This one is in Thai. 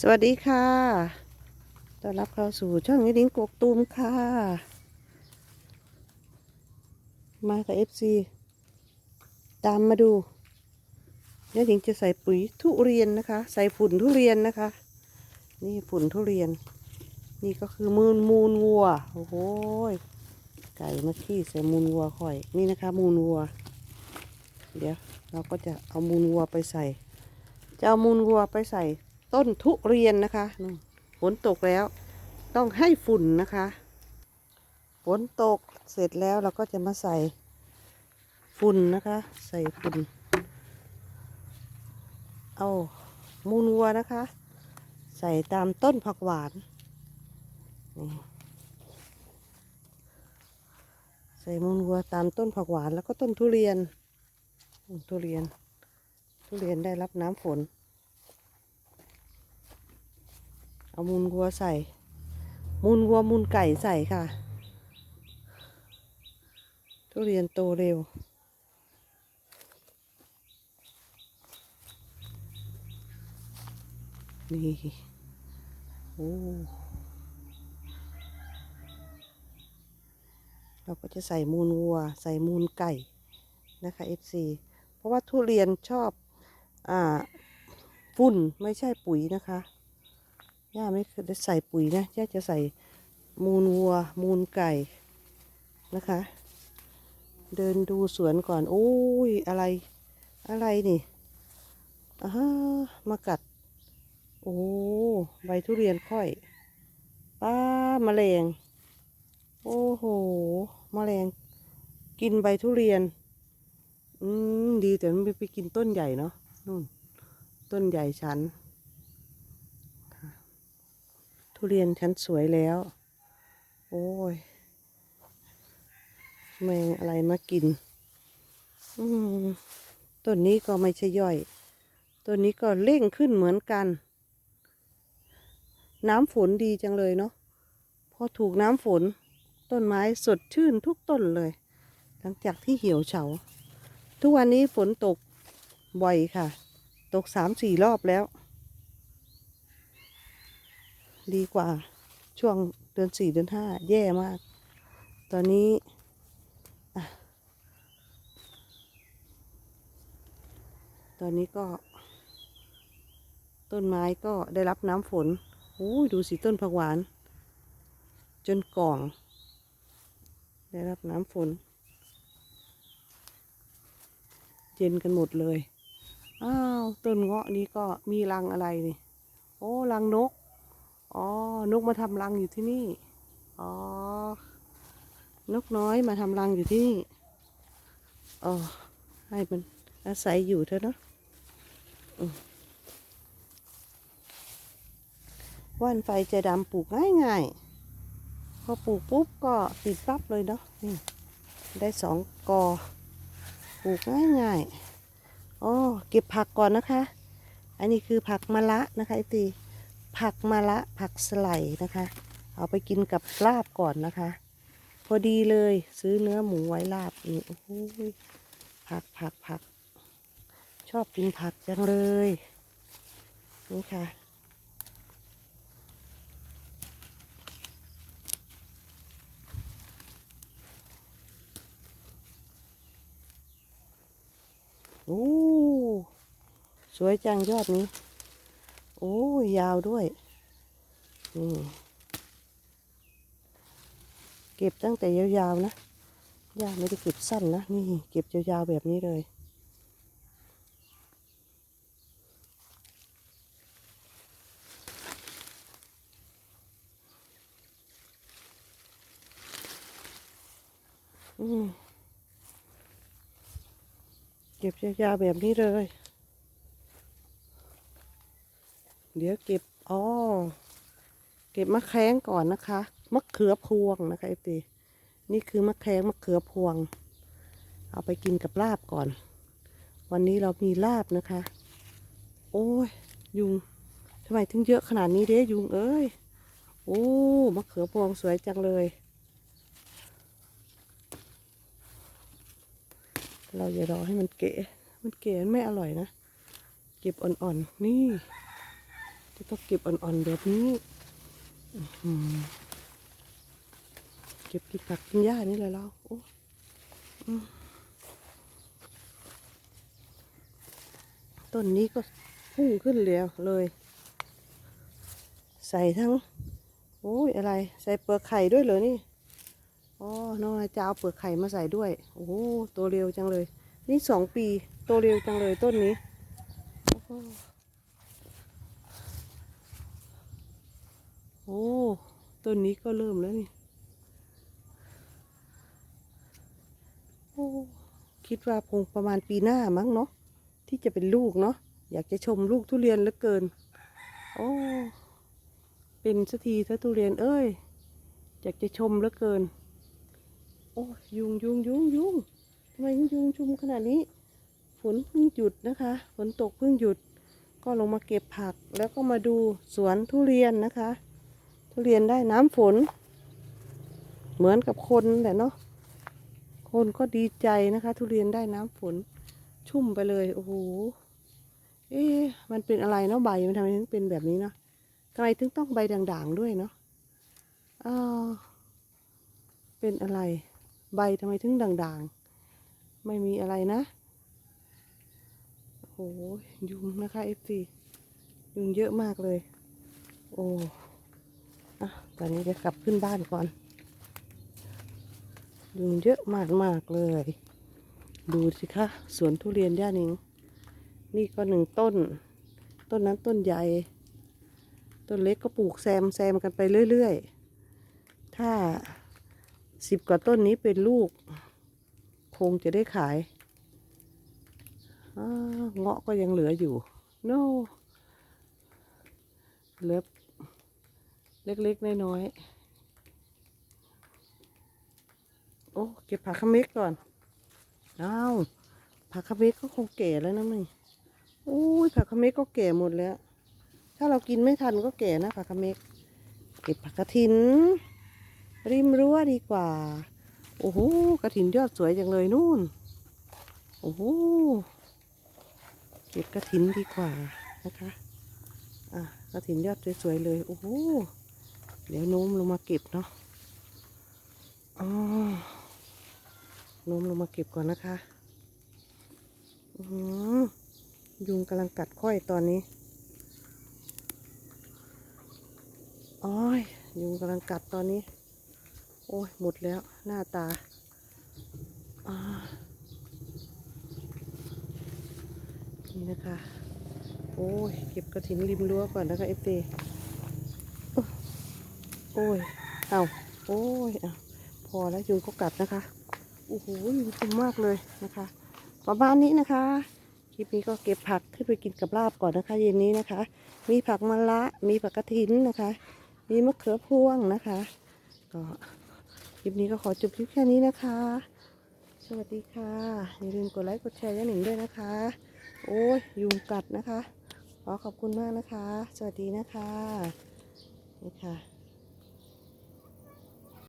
สวัสดีค่ะ ต้อนรับเข้าสู่ช่องยดิ้งกกตูมค่ะ มากับเอฟซีตามมาดูยดิ้งจะใส่ปุ๋ยทุเรียนนะคะ ใส่ฝุ่นทุเรียนนะคะ นี่ฝุ่นทุเรียน นี่ก็คือมูลมูลวัว โอ้โห ไก่มาขี้ใส่มูลวัวค่อย นี่นะคะ มูลวัว เดี๋ยวเราก็จะเอามูลวัวไปใส่ จะเอามูลวัวไปใส่ ต้นทุเรียนนะคะฝนตกแล้ว ต้องให้ฝุ่นนะคะฝนตกเสร็จแล้วเราก็จะมาใส่ฝุ่นนะคะ ใส่ฝุ่นเอามูลวัวนะคะ ใส่ตามต้นผักหวานนี่ใส่มูลวัวตามต้นผักหวานแล้วก็ต้นทุเรียน ทุเรียน ทุเรียนได้รับน้ำฝน เอามูลวัวใส่ มูลวัวมูลไก่ใส่ค่ะ ทุเรียนโตเร็ว นี่โอ้เราก็จะใส่มูลวัว ใส่มูลไก่นะคะ FC เพราะว่าทุเรียนชอบ อ่า ฝุ่นไม่ใช่ปุ๋ยนะคะ ย่าไม่เคยได้ใส่ปุ๋ยนะย่าจะใส่มูลวัว มูลไก่นะคะ เดินดูสวนก่อนโอ้ยอะไรอะไรนี่อ่ามากัด โอ้ใบทุเรียนค่อยป้าแมลงโอ้โหแมลงกินใบทุเรียน อืม ดีแต่มันไม่ไปกินต้นใหญ่เนาะนู่น ต้นใหญ่ฉัน ทุเรียนฉันสวยแล้ว โอ้ยแมงอะไรมากินอืมต้นนี้ก็ไม่ใช่ย่อยต้นนี้ก็เร่งขึ้นเหมือนกัน น้ำฝนดีจังเลยเนาะพอถูกน้ำฝน ต้นไม้สดชื่นทุกต้นเลย หลังจากที่เหี่ยวเฉา ทุกวันนี้ฝนตกบ่อยค่ะ ตกสามสี่รอบแล้ว ดีกว่าช่วงเดือนสี่เดือนห้าแย่มาก ตอนนี้ตอนนี้ก็ ต้นไม้ก็ได้รับน้ำฝนโอ้ยดูสิต้นผักหวาน จนกล่อง ได้รับน้ำฝน เย็นกันหมดเลย อ้าว ต้นเงาะนี้ก็มีรังอะไรนี่ โอ้ รังนก อ๋อ นกมาทำรังอยู่ที่นี่ อ๋อ นกน้อยมาทำรังอยู่ที่นี่ อ๋อ ให้มันอาศัยอยู่เถอะเนาะว่านไฟจะดำปลูกง่ายง่ายๆ พอปลูกปุ๊บก็ติดปั๊บเลยเนาะ นี่ ได้สองกอ ปลูกง่ายง่ายๆอ๋อ เก็บผักก่อนนะคะ อันนี้คือผักมะละนะคะไอตี ผักมะละผักสไลด์นะคะ เอาไปกินกับลาบก่อนนะคะ พอดีเลยซื้อเนื้อหมูไว้ลาบอีกโอ้โหผักผักผัก ชอบกินผักจังเลยนี่ค่ะโอ้สวยจังยอดนี้ โอ้ยยาวด้วยนี่เก็บตั้งแต่ยาวๆนะย่าไม่ได้เก็บสั้นนะ นี่เก็บยาวๆแบบนี้เลยเก็บยาวๆแบบนี้เลย เดี๋ยวเก็บอ๋อเก็บมะแข้งก่อนนะคะ มะเขือพวงนะคะไอตีนี่คือมะแข้งมะเขือพวง เอาไปกินกับลาบก่อน วันนี้เรามีลาบนะคะ โอ้ย ยุงทำไมถึงเยอะขนาดนี้เด้ยุงเอ้ย โอ้มะเขือพวงสวยจังเลย เราอย่ารอให้มันเก๋มันเก๋มันไม่อร่อยนะ เก็บอ่อนๆนี่ะต้องเก็บอ่อนๆแบบนี้เก็บกินผักกินหญ้านี่เลยเราโอ้ต้นนี้ก็พุ่งขึ้นแล้วเลย ใส่ทั้งโอ้ยอะไร ใส่เปลือกไข่ด้วยเหรอนี่อ๋อน้องจะเอาเปลือกไข่มาใส่ด้วย โอ้โหโตเร็วจังเลย นี่สองปีโตเร็วจังเลยต้นนี้ โอ้ต้นนี้ก็เริ่มแล้วนี่โอ้คิดว่าคงประมาณปีหน้ามั้งเนาะที่จะเป็นลูกเนาะอยากจะชมลูกทุเรียนเหลือเกิน โอ้เป็นสักทีถ้าทุเรียนเอ้ย อยากจะชมเหลือเกิน โอ้ยยุงยุงยุงยุงทำไมยุงชุมขนาดนี้ ฝนเพิ่งหยุดนะคะ ฝนตกเพิ่งหยุด ก็ลงมาเก็บผักแล้วก็มาดูสวนทุเรียนนะคะ ทุเรียนได้น้ำฝน เหมือนกับคนแหละเนาะคนก็ดีใจนะคะ ทุเรียนได้น้ำฝน ชุ่มไปเลยโอ้โหเอ๊ะมันเป็นอะไรเนาะใบมันทำไมถึงเป็นแบบนี้เนาะทำไมถึงต้องใบด่างๆด้วยเนาะอ้าวเป็นอะไร ใบทำไมถึงด่างๆ ไม่มีอะไรนะโอ้โหยุงนะคะเอฟซียุงเยอะมากเลย โอ้ อะตอนนี้จะกลับขึ้นบ้านก่อนยุงเยอะมากๆเลย ดูสิคะสวนทุเรียนย่านิง นี่ก็หนึ่งต้น ต้นนั้นต้นใหญ่ ต้นเล็กก็ปลูกแซมแซมกันไปเรื่อยๆ ถ้าสิบกว่าต้นนี้เป็นลูก คงจะได้ขายเงาะก็ยังเหลืออยู่ โน่เหลือ เล็กๆ น้อยๆ โอ้ เก็บผักขะเม็กก่อน อ้าว ผักขะเม็กก็คงแก่แล้วนะมึงอุ้ยผักขะเม็กก็แก่หมดแล้ว ถ้าเรากินไม่ทันก็แก่นะผักขะเม็กเก็บผักกระถิน ริมรั้วดีกว่า โอ้โหกระถินยอดสวยจังเลยนู่น โอ้โห เก็บกระถินดีกว่านะคะ อะกระถินยอดสวยๆเลย โอ้โห เดี๋ยวโน้มลงมาเก็บเนาะอ๋อโน้มลงมาเก็บก่อนนะคะหือยุงกำลังกัดค่อยตอนนี้อ้ยยุงกำลังกัดตอนนี้ โอ้ยหมดแล้วหน้าตาอนี่นะคะ โอ้ยเก็บกระถินริมรั้วก่อนนะคะเอฟซี โอ้ย เอาโอ้ยเอาพอแล้วยุงก็กัดนะคะ โอ้โหยุงชุมมากเลยนะคะ ประมาณนี้นะคะ คลิปนี้ก็เก็บผักขึ้นไปกินกับลาบก่อนนะคะ เย็นนี้นะคะ มีผักมะละ มีผักกระถินนะคะ มีมะเขือพวงนะคะ ก็คลิปนี้ก็ขอจบคลิปแค่นี้นะคะ สวัสดีค่ะ อย่าลืมกดไลค์ กดแชร์ย่าหนิงด้วยนะคะ โอ้ยยุงกัดนะคะ ขอขอบคุณมากนะคะ สวัสดีนะคะนี่ค่ะ